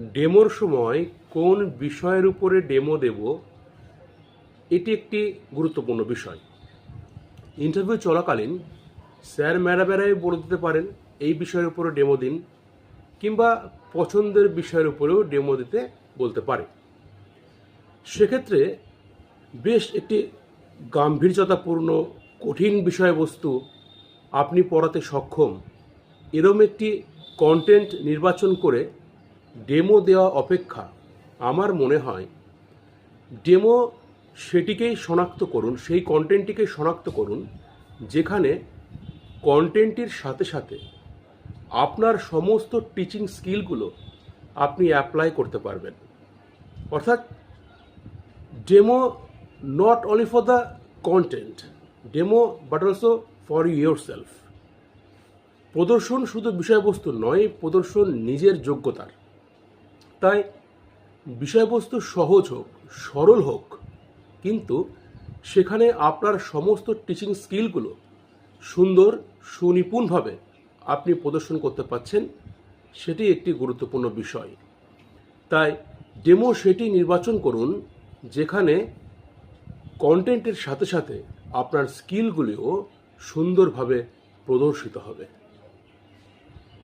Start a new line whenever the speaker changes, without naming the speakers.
ডেমোর সময় কোন বিষয়ের উপরে ডেমো দেব, এটি একটি গুরুত্বপূর্ণ বিষয়। ইন্টারভিউ চলাকালীন স্যার ম্যাডামেরাই বলে দিতে পারেন, এই বিষয়ের উপরে ডেমো দিন কিংবা পছন্দের বিষয়ের উপরেও ডেমো দিতে বলতে পারে। সেক্ষেত্রে বেশ একটি গাম্ভীর্যতাপূর্ণ, কঠিন বিষয়বস্তু আপনি পড়াতে সক্ষম। এরম একটি কন্টেন্ট নির্বাচন করে ডেমো দেওয়া অপেক্ষা আমার মনে হয় ডেমো সেটিকেই শনাক্ত করুন, সেই কন্টেন্টটিকে শনাক্ত করুন, যেখানে কন্টেন্টটির সাথে সাথে আপনার সমস্ত টিচিং স্কিলগুলো আপনি অ্যাপ্লাই করতে পারবেন। অর্থাৎ demo not only for the content, demo but also for yourself প্রদর্শন শুধু বিষয়বস্তু নয়, প্রদর্শন নিজের যোগ্যতার। তাই বিষয়বস্তু সহজ হোক, সরল হোক, কিন্তু সেখানে আপনার সমস্ত টিচিং স্কিলগুলো সুন্দর, সুনিপুণভাবে আপনি প্রদর্শন করতে পারছেন, সেটি একটি গুরুত্বপূর্ণ বিষয়। তাই ডেমো সেটি নির্বাচন করুন, যেখানে কন্টেন্টের সাথে সাথে আপনার স্কিলগুলিও সুন্দরভাবে প্রদর্শিত হবে।